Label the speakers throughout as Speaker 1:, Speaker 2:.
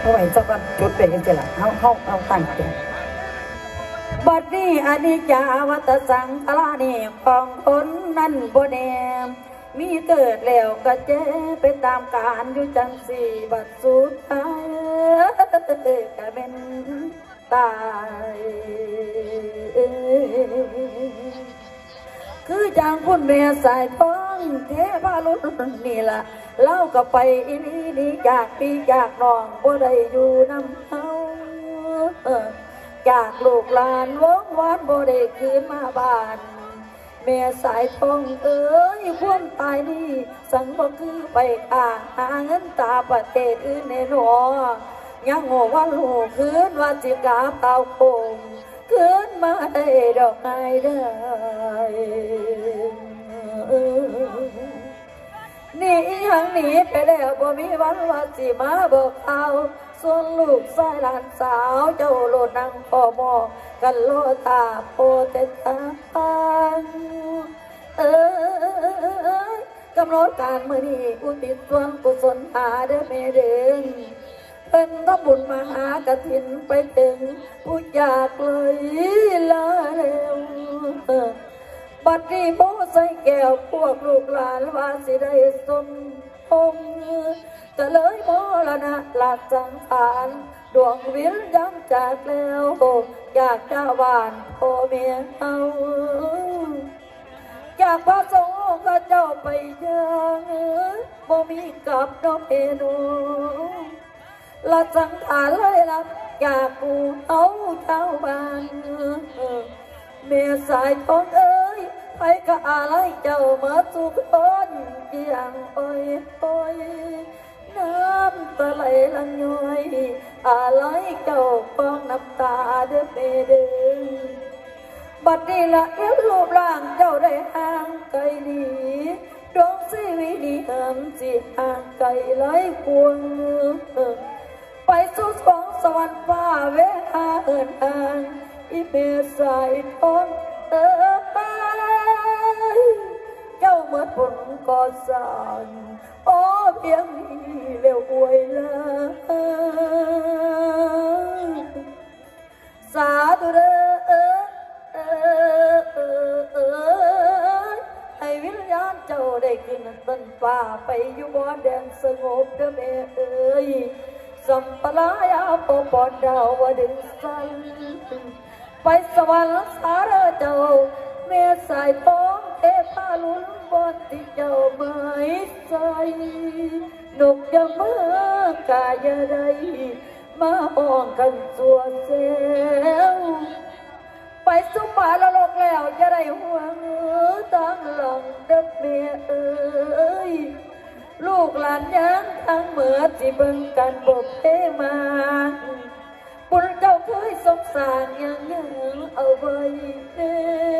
Speaker 1: เอาไว้สักวันจุดเป็นกันเจละเอาเอาเอาตั้งใจบัดนี้อันิจจาวัตสังขารนี่ของคนนั้นบ่แนมมีเกิดแล้วก็เจ๊ไปตามการอยู่จังสี่บัดสุดท้ายก็เป็นตายคือจางพุ่นแม่สายท้องเทพาลุนนี่ล่ะ เล่าก็ไปอีนี่นี่จากพี่จากน้องบ่ได้อยู่น้ำเฮาออจากลูกหลานวงวานบ่ได้คืนมาบ้าน แม่สายทองเอ้ยพวมตายนี่ สังบ่คือไปอาหาเงินตาประเทศอื่นในหนอยังโง่ว่าลูกคืนว่าจิกาเปล่าคงคืนมาได้ดอกไม้ได้ห หนีไปแล้วบ่มีวันว่าสิมาบอกเอาส่วนลูกชายหลานสาวเจ้าโลดนังพ่อมอกันโลตาโพเตตาเอ้ยกำหนดการมือนี้อุทิศส่วนกุศลหาเด้อแม่เด้งเพิ่นก็บุญมาหากระถินไปถึงผู้อยากเลยลาเร็วบัดนี้โมใส่แก้วพวกลูกหลานว่าสิได้สม พงก็เลยโมละนะหลักสังขารดวงวิญญาณจากแล้วอยากจะหวานพ่อเมียเอาอยากพระสงฆ์ก็เจ้าไปยังบ่มีกับน้องเอโนละสังขารเลยรับอยากกูเอาเจ้าบ้านเมียสายทองเอ้ย ไปก็อะไรเจ้าเมื่อสุกคนเกียงโอ้ยโอ้ยน้ำตาไหลลังย้อยอะไรเจ้าฟองน้ำตาเด้อเปเด้อบัดนี้ละเอ็นรูปร่างเจ้าได้ห่างไกลหนีดวงชีวิตนี้เอิมสิห่างไกลไหลควงไปสู่สวงสวรรค์ฟ้าเวหาเอินทางอีเมสายทองเอ้ย เมื่อผลก่อสร้างโอ้เพียงนี้เร็วอวยลาสาธุเด้อเอ้ยเอ้ยเอ้ยเอ้ยให้วิญญาณเจ้าได้ขึ้นต้นฟ้าไปอยู่บนแดนสงบเด้อแม่เอ้ยสัมปรายาปปอนดาวดึงสันไปสวรรค์สารเจ้า เมสายทองเทพาลุนบนที่เจ้าไม่ใสนกยาเมือกายใดมาห้องกันสัวเซลไปสุป่าละลกแล้วจะได้ห่วงเออตั้งหลังเด็บเมียเอ้ยลูกหลานยังทั้งเหมือที่เบิ่งกันบบเทมาบุญเจ้าเคยสงสารยังยังเอาไว้เด้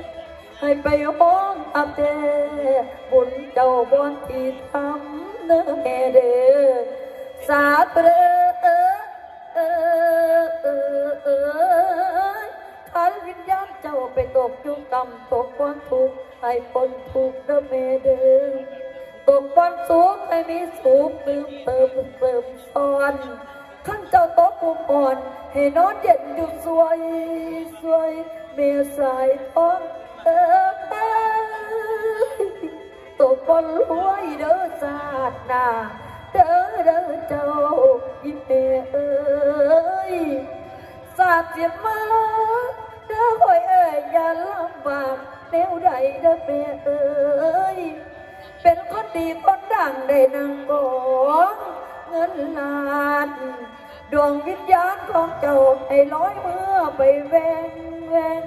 Speaker 1: อ ให้ไปห้องอับเดบุญเจ้าบอนที่ทำเนื้อแม่เด้อสาเด้อเออเออเออขันวิญญาณเจ้าไปตกยู่กรรมตกความทุกข์ให้พ้นทุกข์เด้อแม่เด้อตกความสุขให้มีสุขเติมเติมเติมซ้อนขั้นเจ้าโตกอุปอนให้นอนเย็นอยู่สวยสวยเมียสายทอง เออเอ้ยตกบนรวยเด้อศาสนาเด้อเด้อเจ้าอีเมเอ้ยสาดเสียมาเด้อคอยเอ้ยอย่าลำบากแนวใดเด้อแม่เอ้ยเป็นคนดีคนดังได้นางกองเงินล้านดวงวิญญาณของเจ้าให้ลอยเมื่อไปแวงแวง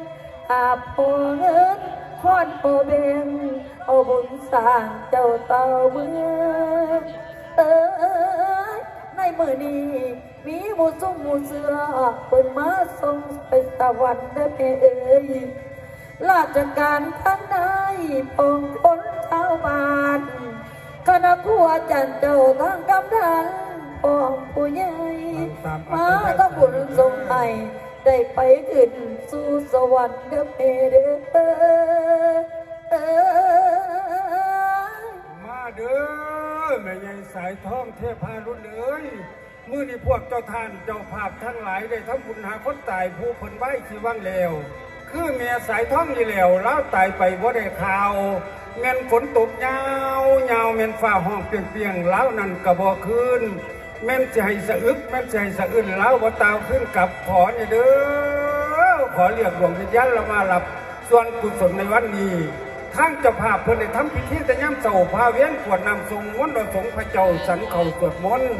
Speaker 1: อาบพอเงินคอนโอเบงเอาบุญสร้างเจ้าเต่าเมืองเอ้ยในมือนี้ มีหมูสุ่มหมูเสือเปิดมาส่งไปตะวันเด้อแม่เอ้ยราชการท่านนายปองคนชาวบ้านคณะครัวจันเจ้าทางกำดันปองผู้ใหญ่มาต้องบุญทรงให้ ได้ไปขึ้นสู่สวรรค์เด้อแม่เด้อ
Speaker 2: มาเด้อแม่ใหญ่สายท้องเทพารุ่นเอ้ยมื่อนี้พวกเจ้าท่านเจ้าภาพทั้งหลายได้ทำบุญหาคนตายผู้คนไว้ที่ว่างแล้ว คือเมียสายท้องนี่แล้วเล่าวตายไปบ่าได้ข่าวเมียนฝนตกยาวยาวเมียนฟ้าห้องเปียงเปียงๆเล้วนั่นกระบอกคืน แม่นใจสะอึกแม่นใจสะอื้นเล้าวบ่ตาวขึ้นกับขอเนี่ยเด้อขอเรียกดวงวิญญาณเรามารับ ส่วนกุศลในวันนี้ทางจ้าภาเพิ่นทำพิธีแต่ย่ำเสาพาเวียนกวดนำทรงมนต์โดยสงฆ์พระเจ้าสันเขาสวดมนต์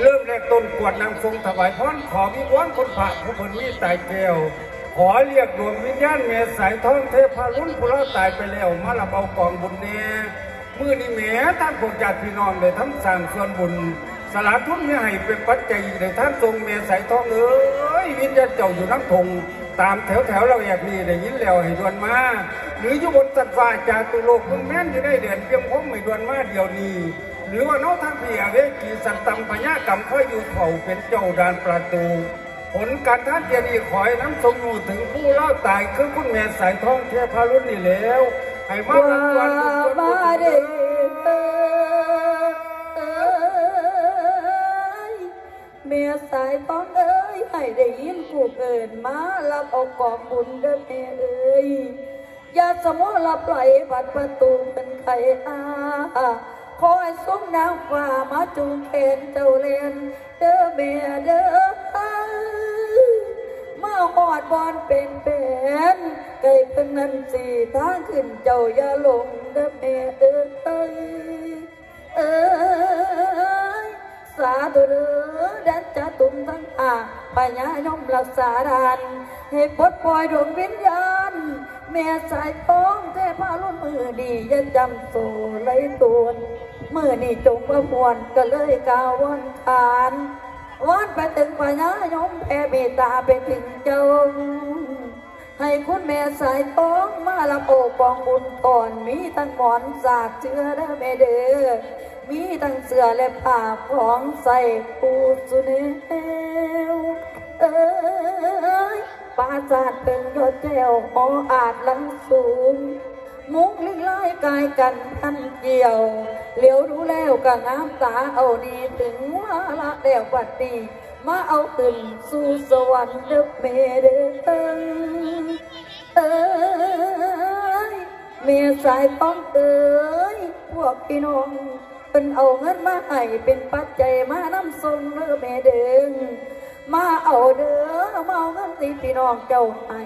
Speaker 2: เริ่มแรกต้นกวดนำทรงถวายพรขอวิวอนคนพระผู้เพิ่นมีตายแก้วขอเรียกดวงวิญญาณเมสายทองเทพารุ่นผู้เราตายไปแล้วมารับเอากองบุญแน่มือนี้แหมท่านพวกญาติพี่น้องได้ทำสร้างส่วนบุญ สละทุนนี้ให้เป็นปัจจัยในท่านทรงเมสายทองเอ้ยวิญญาณเจ้าอยู่น้ำทงตามแถวแถวเราอยากนี่ได้ยินแล้วให้ดวนมาหรืออยู่บนสัตว์ฟ้าจากตุโลกมึงแม่นจะได้เด่นเพียงพมไม่ดวนมาเดียวนี้หรือว่าน้องท่างเพียเวกีสันตัมพญากรรมค่อยอยู่เผ่าเป็นเจ้าดานประตู ผลการท่านเจดีย์ขอให้น้ำทรงอยู่ถึงผู้เล่าตายคือคุณแม่สายทองเทพารุณนี่แล้วให้มา
Speaker 1: ว่า
Speaker 2: รับวันบุญส่วนบุ
Speaker 1: ม เมียสายท้องเอ้ยให้ได้ยินกูเกินมารับเอากองบุญเด้อแม่เอ้ยอย่าสมอรับไหลบัดประตูเป็นไข่อาคอยส่งน้ำฟ้ามาจูงแขนเจ้าเลนเด้อแม่เด้อมาหอดบอนเป็นเป็นไก่เพิ่นนันสีทางขึ้นเจ้าอย่าลงเด้อแม่เอ้ยเอ้ย สาธุเด้อดันจะตุ่มทั้งอาปัญญายมรักษาดานให้ปลดปล่อยดวงวิญญาณแม่สายท้องเทพารุ่นมือดีอย่าจำโซไหลตวนมือนี่จงประมวลก็เลยกาวันทานวันไปถึงปัญญายมแผ่เมตตาไปถึงเจ้าให้คุณแม่สายท้องมาละโอกองบุญก่อนมีทั้งหมอนสาดเชื้อเด้อแม่เด้อ มีทั้งเสื้อและผ้าของใส่ปูสุเนวเอ้ยปราสาทเป็นยอดแก้วหออาจหลังสูง มุกลิกลายกายกันพันเกี่ยวเหลียวรู้แล้วก็งามตาเอาดีถึงว่าละแล้วปัดดีมาเอาขึ้นสู่สวรรค์เด้อเมเด้อเอ้ยเมียสายต้องเอ้ยพวกพี่น้อง เป็นเอาเงินมาให้เป็นปัจจัยมานำส่งเนื้อแม่เดิงมาเอาเด้อมาเอาเงินที่พี่น้องเจ้าให้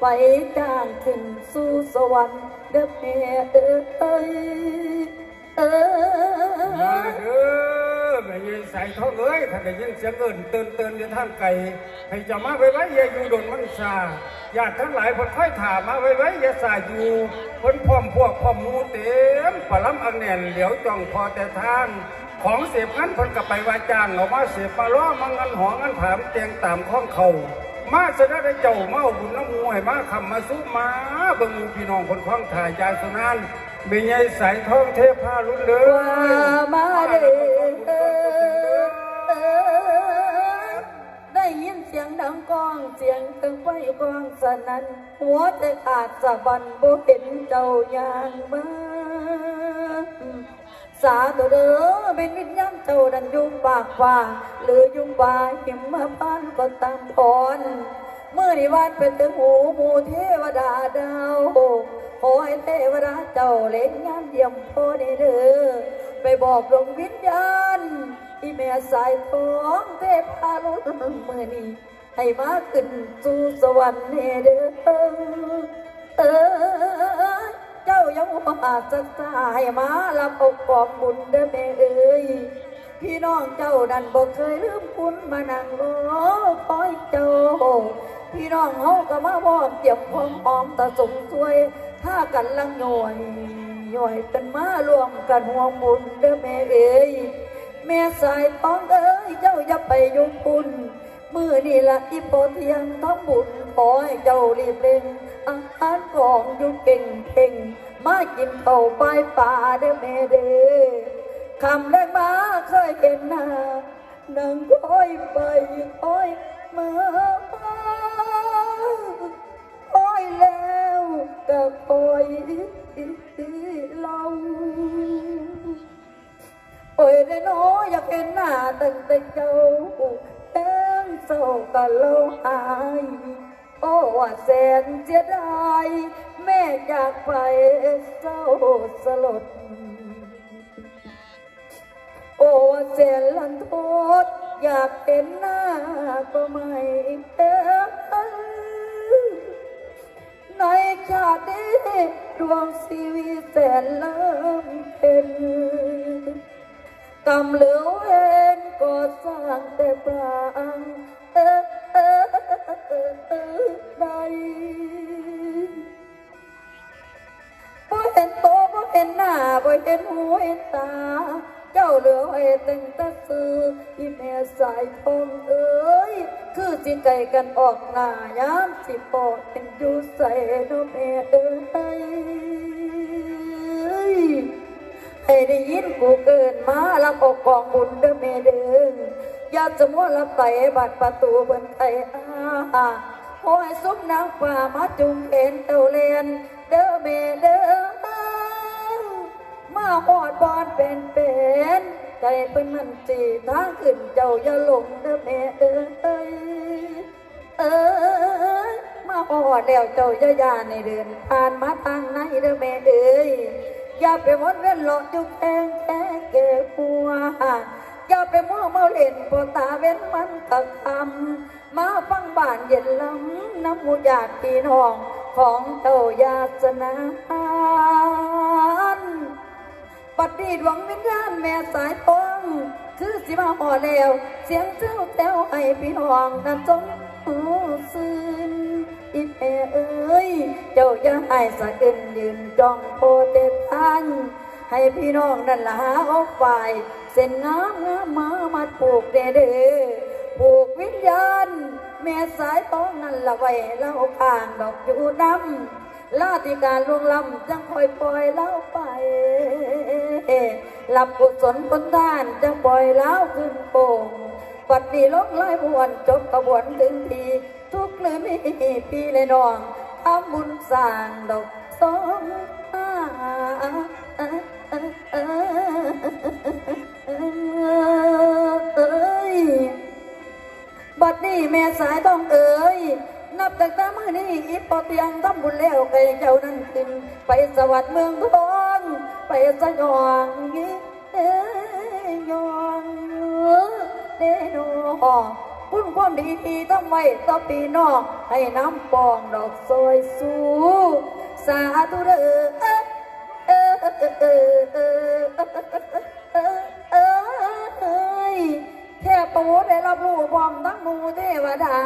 Speaker 1: ไปจ้างขึ้นสู่สวรรค์เด้อแม่เอ้ยเอ้
Speaker 2: ย เด้อแม่ยินสายทองเอ้ยถ้าได้ยินเสียงเอินเตือนเตือนในทางไกลให้จ้ามาไว้ไว้อย่าอยู่ดนมันซาญาติทั้งหลายเพิ่นค่อยถามมาไว้ไว้อย่าสายอยู่เพิ่นพร้อมพวกพร้อมมูเต็มปล้ำอังแน่นเหลียวจ้องพอแต่ทางของเสียบงั้นเพิ่นก็ไปว่าจ้างเอามาเสียบมาล้อมางันหองันถามเตียงตามข้องเขามาสด็จได้เจ้ามาเอาบุญน้ำมูให้มาคำมาสู้มาเบิ่งมูพี่น้องคนคล้องถ่ายยาสุนานเบียยสายทองเทพารุ่นเด้อ
Speaker 1: มาเด้อ ก้องเสียงตึงไฟก้องสนั่นหัวใจขาดสะบันบ่เห็นเจ้าอย่างมาสาธุเด้อเป็นวิญญาณเจ้าดันยุงปากฟ้าหรือยุงบาหิมมาพานก็ตามพรเมื่อนิวานเป็นถึงหูหมูเทวดาดาวขอให้เทวดาเจ้าเล่นงานเยี่ยมโพนี่เด้อไปบอกดวงวิญญาณที่แม่สายทองเทพาลุนมือนี้ ให้มาขึ้นสู่สวรรค์เนเด้อเออเจ้ายังว่าจะตายมาลับอกกองบุญเด้อแม่เอ้ยพี่น้องเจ้าดันบอกเคยลืมคุณมานั่งรอคอยเจ้า พี่น้องเฮาก็มาบอกเจ็บความหอมตะสมช่วยถ้ากันลังหน่อยหน่อยเป็นมารวมกันห่วงบุญเด้อแม่เอ้ยแม่สายท้องเอ้ยเจ้าอย่าไปยุ่งบุญ มื่อนี่ละที่โปเทียงทั้งบุญขอให้เจ้ารีบเร่งอาหารของอยู่เก่งเพ่งมากินเข่าปป่าเด้แม่เด้คำแรกมาเคยเห็นหน้านางอ้อยไปอ้อยมาอ้อยแล้วก็อ้อยเราโอ้ยได้น้ออยากเห็นหน้าตั้งแต่เจ้า เศร้กะเลหาย โอ้แสนเสีดายแม่อยากไปเศร้าสลด โอ้แสนลันโทษอยากเป็นหน้าก็ไม่เป็นในชาตินี้ดวงชีวิตแสนลำเป็นกำเหลือเวนก็สร้างแต่ปาง น้าบ่เห็นหูเห็นตา เจ้าเหลือไว้ตึงตาซื้อที่แม่สายทองเอ้ย คือจิใจกันออกหน้ายามสิปอดเป็นอยู่ใส่น้องแม่เอ้ยให้ได้ยินกูเกินมาลับอกกองบุญเด้อแม่เด้อยาจะมัวลับไตบัดประตูบนไอ้อาโอ้ยสุมน้ำฝาามาจุงเอ็นเตาเลนเด้อแม่เดิอ หอดบอนเป็นเป็นใจเป็นมันจีทาขึ้นเจ้าอย่าหลงเด้อแม่เอ้ยเอ้ยมาหอดแล้วเจ้าอย่ายาในเดินผ่านมาทางไหนเด้อแม่เอ้ยอย่าไปมดเว้นหลอกจุกแทงแค่เก็บหัวอย่าไปมัวเมาเล่นปวตาเว้นมันตะคำมาฟังบ้านเย็นลำน้ำมูญาติพี่น้องของเต่ายาสนา ปัดดีดวังวิญญาณแม่สายตรงคือสิมาห่อเลวเสียงเจ้าแต้วไอพี่ห่องนั้นจงหูซึนอีแม่เอ้ย เจ้าอย่าไอสะอึนยืนจองโพเตทันให้พี่น้องนั่นละเอาไปเส้นน้ำงามมามาปลูกเด้เด้ปลูกวิญญาณ แม่สายต้องนั่นละไว้เล่าอ่างดอกอยู่ดำลาติการลวงลำจังคอยปล่อยเล่าไป หลับกุศลบุทานจะปล่อยแล้วขึ้นโป่งปัดนี้ลกลายบวนจบกระบวนถึงทีทุกเลยมีปีเลยนองทำบุญสร้างดอกสองอาบัดนี้แม่สายต้องเอ๋ยนับจากตามือนี้อิปอเตียงทำบุญแล้วใครเจ้านั้นติมไปสวัสดิ์เมืองทอง จะยองยิ่งยองเดนูหอคุณความดีที่ทำไมต่อปีนองให้น้ำปองดอกซอยสูสาธุเด้อเทพประวุฒิได้รับรู้ความทั้งมูเทวดา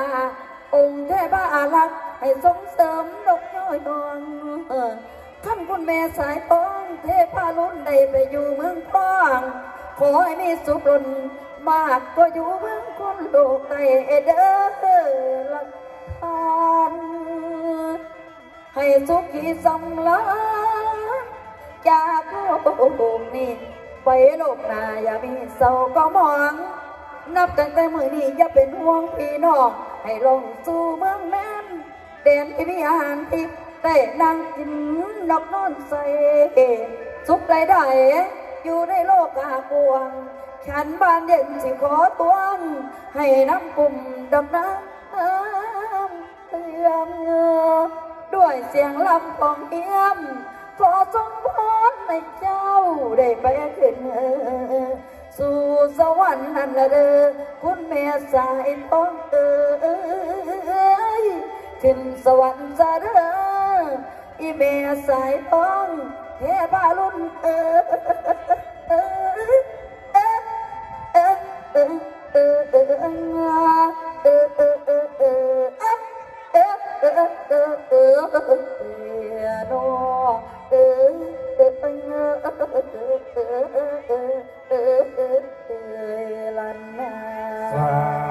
Speaker 1: องค์เทพอารักษ์ให้ส่งเสริมดกย้อยดองขั้นคุณแม่สายปอ เทพาลุ่นได้ไปอยู่เมืองกาง ขอให้มีสุขลนมากก็อยู่เมืองคนโลกใต้เด้อละทานให้สุขีสำลักจากโลกนี้ไปโลกน้าอย่ามีเศร้าก็มอง นับตั้งแต่มือนี้อย่าเป็นห่วงพี่น้องให้ลงสู่เมืองแม่นเด่นที่มีอาหารทิพย์ ได้นั่งกินนอบนอนใส่สุกไดใดอยู่ในโลกอาควง ฉันบานเย็นสิขอตวงให้น้ำกุ่มดำน้ำเตืยมเงือด้วยเสียงลำของเอี้ยม ขอสมงพรในเจ้าได้ไปขึ้นสู่สวรรค์นั่นละเด้อคุณแม่สายต้องเอ้ยขึ้นสวรรค์จะเด้อ อีเมสายอ้องเฮบาลุนเออเออเออเออเออเออเออเออเออเออเออเออเออ